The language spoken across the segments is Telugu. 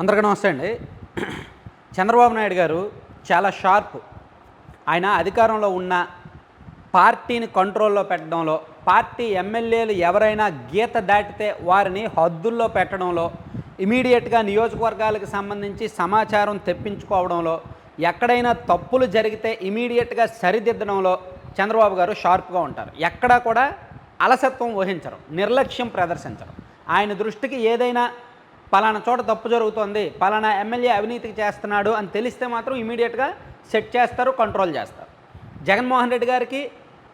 అందరికీ నమస్తే అండి. చంద్రబాబు నాయుడు గారు చాలా షార్ప్. ఆయన అధికారంలో ఉన్న పార్టీని కంట్రోల్లో పెట్టడంలో పార్టీ ఎమ్మెల్యేలు ఎవరైనా గీత దాటితే వారిని హద్దుల్లో పెట్టడంలో ఇమీడియట్గా నియోజకవర్గాలకు సంబంధించి సమాచారం తెప్పించుకోవడంలో ఎక్కడైనా తప్పులు జరిగితే ఇమీడియట్గా సరిదిద్దడంలో చంద్రబాబు గారు షార్ప్గా ఉంటారు. ఎక్కడా కూడా అలసత్వం వహించరు నిర్లక్ష్యం ప్రదర్శించరు. ఆయన దృష్టికి ఏదైనా పలానా చోట తప్పు జరుగుతోంది పలానా ఎమ్మెల్యే అవినీతికి చేస్తున్నాడు అని తెలిస్తే మాత్రం ఇమీడియట్గా సెట్ చేస్తారు కంట్రోల్ చేస్తారు. జగన్మోహన్ రెడ్డి గారికి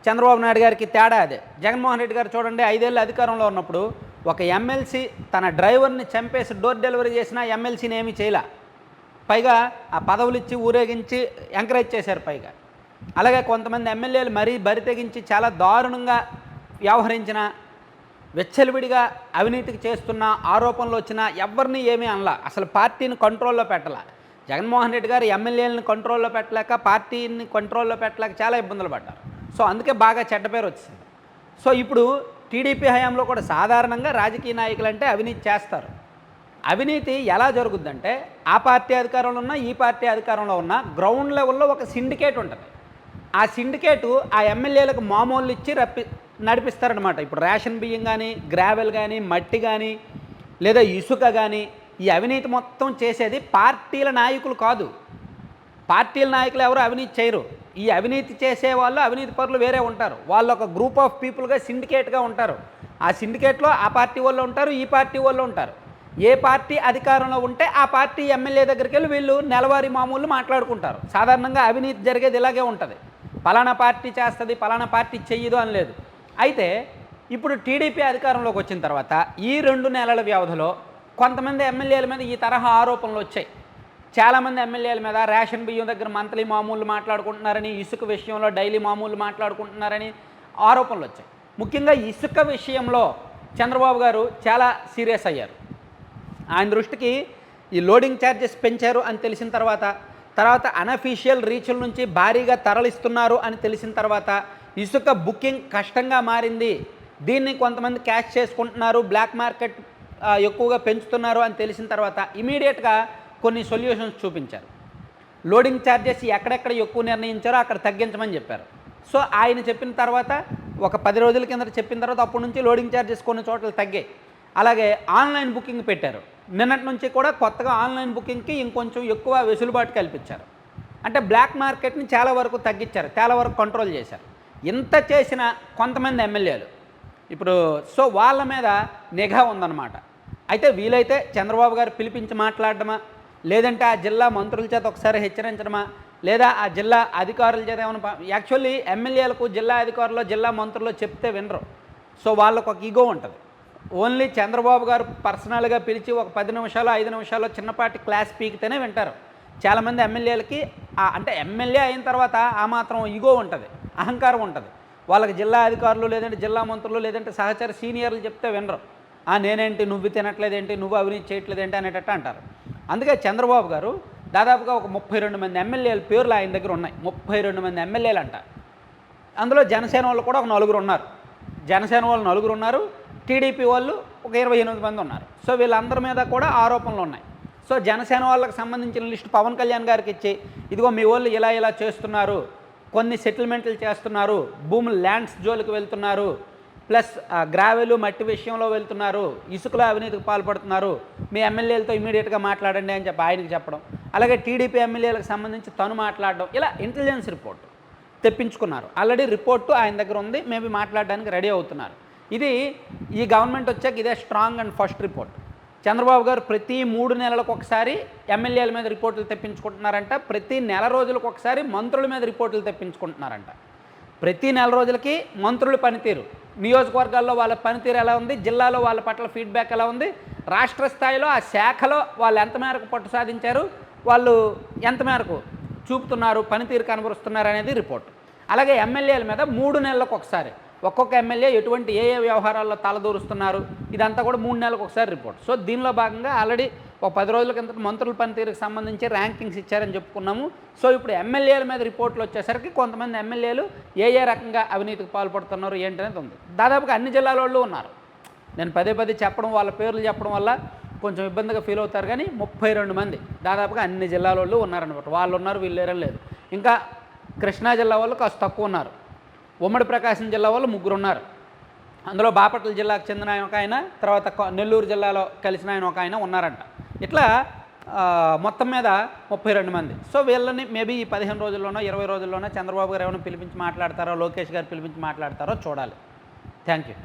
చంద్రబాబు నాయుడు గారికి తేడా అదే. జగన్మోహన్ రెడ్డి గారు చూడండి ఐదేళ్ళు అధికారంలో ఉన్నప్పుడు ఒక ఎమ్మెల్సీ తన డ్రైవర్ని చంపేసి డోర్ డెలివరీ చేసినా ఎమ్మెల్సీని ఏమీ చేయలే. పైగా ఆ పదవులు ఇచ్చి ఊరేగించి ఎంకరేజ్ చేశారు పైగా. అలాగే కొంతమంది ఎమ్మెల్యేలు మరీ బరి తెగించి చాలా దారుణంగా వ్యవహరించిన వెచ్చలివిడిగా అవినీతికి చేస్తున్న ఆరోపణలు వచ్చినా ఎవరిని ఏమీ అనలా. అసలు పార్టీని కంట్రోల్లో పెట్టాల. జగన్మోహన్ రెడ్డి గారు ఎమ్మెల్యేలను కంట్రోల్లో పెట్టలేక పార్టీని కంట్రోల్లో పెట్టలేక చాలా ఇబ్బందులు పడ్డారు. సో అందుకే బాగా చెడ్డ పేరు వచ్చింది. సో ఇప్పుడు టీడీపీ హయాంలో కూడా సాధారణంగా రాజకీయ నాయకులు అంటే అవినీతి చేస్తారు. అవినీతి ఎలా జరుగుద్దంటే ఆ పార్టీ అధికారంలో ఉన్నా ఈ పార్టీ అధికారంలో ఉన్న గ్రౌండ్ లెవెల్లో ఒక సిండికేట్ ఉంటుంది. ఆ సిండికేటు ఆ ఎమ్మెల్యేలకు మామూలు ఇచ్చి రప్పి నడిపిస్తారనమాట ఇప్పుడు రేషన్ బియ్యం కానీ గ్రావెల్ కానీ మట్టి కానీ లేదా ఇసుక కానీ ఈ అవినీతి మొత్తం చేసేది పార్టీల నాయకులు కాదు. పార్టీల నాయకులు ఎవరు అవినీతి చేయరు. ఈ అవినీతి చేసే వాళ్ళు అవినీతి పరులు వేరే ఉంటారు. వాళ్ళు ఒక గ్రూప్ ఆఫ్ పీపుల్గా సిండికేట్గా ఉంటారు. ఆ సిండికేట్లో ఆ పార్టీ వాళ్ళు ఉంటారు ఈ పార్టీ వాళ్ళు ఉంటారు. ఏ పార్టీ అధికారంలో ఉంటే ఆ పార్టీ ఎమ్మెల్యే దగ్గరికి వెళ్ళి వీళ్ళు నెలవారీ మామూలు మాట్లాడుకుంటారు. సాధారణంగా అవినీతి జరిగేది ఇలాగే ఉంటుంది. పలానా పార్టీ చేస్తుంది పలానా పార్టీ చెయ్యదు అని లేదు. అయితే ఇప్పుడు టీడీపీ అధికారంలోకి వచ్చిన తర్వాత ఈ రెండు నెలల వ్యవధిలో కొంతమంది ఎమ్మెల్యేల మీద ఈ తరహా ఆరోపణలు వచ్చాయి. చాలామంది ఎమ్మెల్యేల మీద రేషన్ బియ్యం దగ్గర మంత్లీ మామూలు మాట్లాడుకుంటున్నారని ఇసుక విషయంలో డైలీ మామూలు మాట్లాడుకుంటున్నారని ఆరోపణలు వచ్చాయి. ముఖ్యంగా ఇసుక విషయంలో చంద్రబాబు గారు చాలా సీరియస్ అయ్యారు. ఆయన దృష్టికి ఈ లోడింగ్ ఛార్జెస్ పెంచారు అని తెలిసిన తర్వాత తర్వాత అనఫీషియల్ రీచ్ల నుంచి భారీగా తరలిస్తున్నారు అని తెలిసిన తర్వాత ఇసుక బుకింగ్ కష్టంగా మారింది. దీన్ని కొంతమంది క్యాష్ చేసుకుంటున్నారు బ్లాక్ మార్కెట్ ఎక్కువగా పెంచుతున్నారు అని తెలిసిన తర్వాత ఇమీడియట్గా కొన్ని సొల్యూషన్స్ చూపించారు. లోడింగ్ ఛార్జెస్ ఎక్కడెక్కడ ఎక్కువ నిర్ణయించారో అక్కడ తగ్గించమని చెప్పారు. సో ఆయన చెప్పిన తర్వాత ఒక పది రోజుల కింద చెప్పిన తర్వాత అప్పటి నుంచి లోడింగ్ ఛార్జెస్ కొన్ని చోట్ల తగ్గాయి. అలాగే ఆన్లైన్ బుకింగ్ పెట్టారు. నిన్నటి నుంచి కూడా కొత్తగా ఆన్లైన్ బుకింగ్కి ఇంకొంచెం ఎక్కువ వెసులుబాటు కల్పించారు. అంటే బ్లాక్ మార్కెట్ని చాలా వరకు తగ్గించారు చాలా వరకు కంట్రోల్ చేశారు. ఇంత చేసిన కొంతమంది ఎమ్మెల్యేలు. ఇప్పుడు సో వాళ్ళ మీద నిఘా ఉందన్నమాట. అయితే వీలైతే చంద్రబాబు గారు పిలిపించి మాట్లాడడమా? లేదంటే ఆ జిల్లా మంత్రుల చేత ఒకసారి హెచ్చరించడమా? లేదా ఆ జిల్లా అధికారుల చేత ఏమైనా యాక్చువల్లీ ఎమ్మెల్యేలకు జిల్లా అధికారులు జిల్లా మంత్రులు చెప్తే వినరు. సో వాళ్ళకు ఒక ఈగో ఉంటుంది. ఓన్లీ చంద్రబాబు గారు పర్సనల్గా పిలిచి ఒక పది నిమిషాలు ఐదు నిమిషాలు చిన్నపాటి క్లాస్ పీకితేనే వింటారు. చాలామంది ఎమ్మెల్యేలకి అంటే ఎమ్మెల్యే అయిన తర్వాత ఆ మాత్రం ఈగో ఉంటుంది అహంకారం ఉంటుంది. వాళ్ళకి జిల్లా అధికారులు లేదంటే జిల్లా మంత్రులు లేదంటే సహచర సీనియర్లు చెప్తే వినరు. ఆ నేనేంటి నువ్వు తినట్లేదేంటి నువ్వు అవినీతి చేయట్లేదేంటి అనేటట్టు అంటారు. అందుకే చంద్రబాబు గారు దాదాపుగా ఒక ముప్పై రెండు మంది ఎమ్మెల్యేల పేర్లు ఆయన దగ్గర ఉన్నాయి. ముప్పై రెండు మంది ఎమ్మెల్యేలు అంట అందులో జనసేన వాళ్ళు కూడా ఒక నలుగురు ఉన్నారు. జనసేన వాళ్ళు నలుగురు ఉన్నారు. టీడీపీ వాళ్ళు ఒక ఇరవై ఎనిమిది మంది ఉన్నారు. సో వీళ్ళందరి మీద కూడా ఆరోపణలు ఉన్నాయి. సో జనసేన వాళ్ళకి సంబంధించిన లిస్టు పవన్ కళ్యాణ్ గారికి ఇచ్చి ఇదిగో మీ వాళ్ళు ఇలా ఇలా చేస్తున్నారు కొన్ని సెటిల్మెంట్లు చేస్తున్నారు భూములు ల్యాండ్స్ జోలికి వెళ్తున్నారు ప్లస్ గ్రావెలు మట్టి విషయంలో వెళ్తున్నారు ఇసుకలో అవినీతికి పాల్పడుతున్నారు మీ ఎమ్మెల్యేలతో ఇమీడియట్గా మాట్లాడండి అని చెప్పి ఆయనకి చెప్పడం అలాగే టీడీపీ ఎమ్మెల్యేలకు సంబంధించి తను మాట్లాడడం ఇలా ఇంటెలిజెన్స్ రిపోర్ట్ తెప్పించుకున్నారు. ఆల్రెడీ రిపోర్టు ఆయన దగ్గర ఉంది మేబీ మాట్లాడడానికి రెడీ అవుతున్నారు. ఇది ఈ గవర్నమెంట్ వచ్చాక ఇదే strong and first report. Chandrababu garu ప్రతి మూడు నెలలకు ఒకసారి ఎమ్మెల్యేల మీద రిపోర్టులు తెప్పించుకుంటున్నారంట. ప్రతి నెల రోజులకు ఒకసారి మంత్రుల మీద రిపోర్టులు తెప్పించుకుంటున్నారంట. ప్రతి నెల రోజులకి మంత్రుల పనితీరు. నియోజకవర్గాల్లో వాళ్ళ పనితీరు ఎలా ఉంది? జిల్లాలో వాళ్ళ పట్ల ఫీడ్బ్యాక్ ఎలా ఉంది? రాష్ట్ర స్థాయిలో ఆ శాఖలో వాళ్ళు ఎంత మేరకు పట్టు సాధించారు? వాళ్ళు ఎంత మేరకు చూపుతున్నారు? పనితీరు కనబరుస్తున్నారు అనేది రిపోర్ట్. అలాగే ఎమ్మెల్యేల మీద మూడు నెలలకు ఒకసారి ఒక్కొక్క ఎమ్మెల్యే ఎటువంటి ఏ ఏ వ్యవహారాల్లో తలదూరుస్తున్నారు? ఇదంతా కూడా మూడు నెలలకు ఒకసారి రిపోర్ట్. సో దీనిలో భాగంగా ఆల్రెడీ ఒక పది రోజుల కింద మంత్రుల పనితీరుకి సంబంధించి ర్యాంకింగ్స్ ఇచ్చారని చెప్పుకున్నాము. సో ఇప్పుడు ఎమ్మెల్యేల మీద రిపోర్ట్లు వచ్చేసరికి కొంతమంది ఎమ్మెల్యేలు ఏ ఏ రకంగా అవినీతికి పాల్పడుతున్నారు ఏంటనేది ఉంది. దాదాపుగా అన్ని జిల్లాల వాళ్ళు ఉన్నారు. నేను పదే పదే చెప్పడం వాళ్ళ పేర్లు చెప్పడం వల్ల కొంచెం ఇబ్బందిగా ఫీల్ అవుతారు కానీ ముప్పై రెండు మంది దాదాపుగా అన్ని జిల్లాల వాళ్ళు ఉన్నారనమాట వాళ్ళు ఉన్నారు వీళ్ళు లేరని లేదు. ఇంకా కృష్ణా జిల్లా వాళ్ళు కాస్త తక్కువ ఉన్నారు. ఉమ్మడి ప్రకాశం జిల్లా వాళ్ళు ముగ్గురు ఉన్నారు అందులో బాపట్ల జిల్లాకు చెందిన ఆయన ఒక ఆయన తర్వాత నెల్లూరు జిల్లాలో కలిసిన ఆయన ఒక ఆయన ఉన్నారంట. ఇట్లా మొత్తం మీద ముప్పై రెండు మంది. సో వీళ్ళని మేబీ ఈ పదిహేను రోజుల్లోనో ఇరవై రోజుల్లోనో చంద్రబాబు గారు ఏమైనా పిలిపించి మాట్లాడతారో లోకేష్ గారు పిలిపించి మాట్లాడతారో చూడాలి. Thank you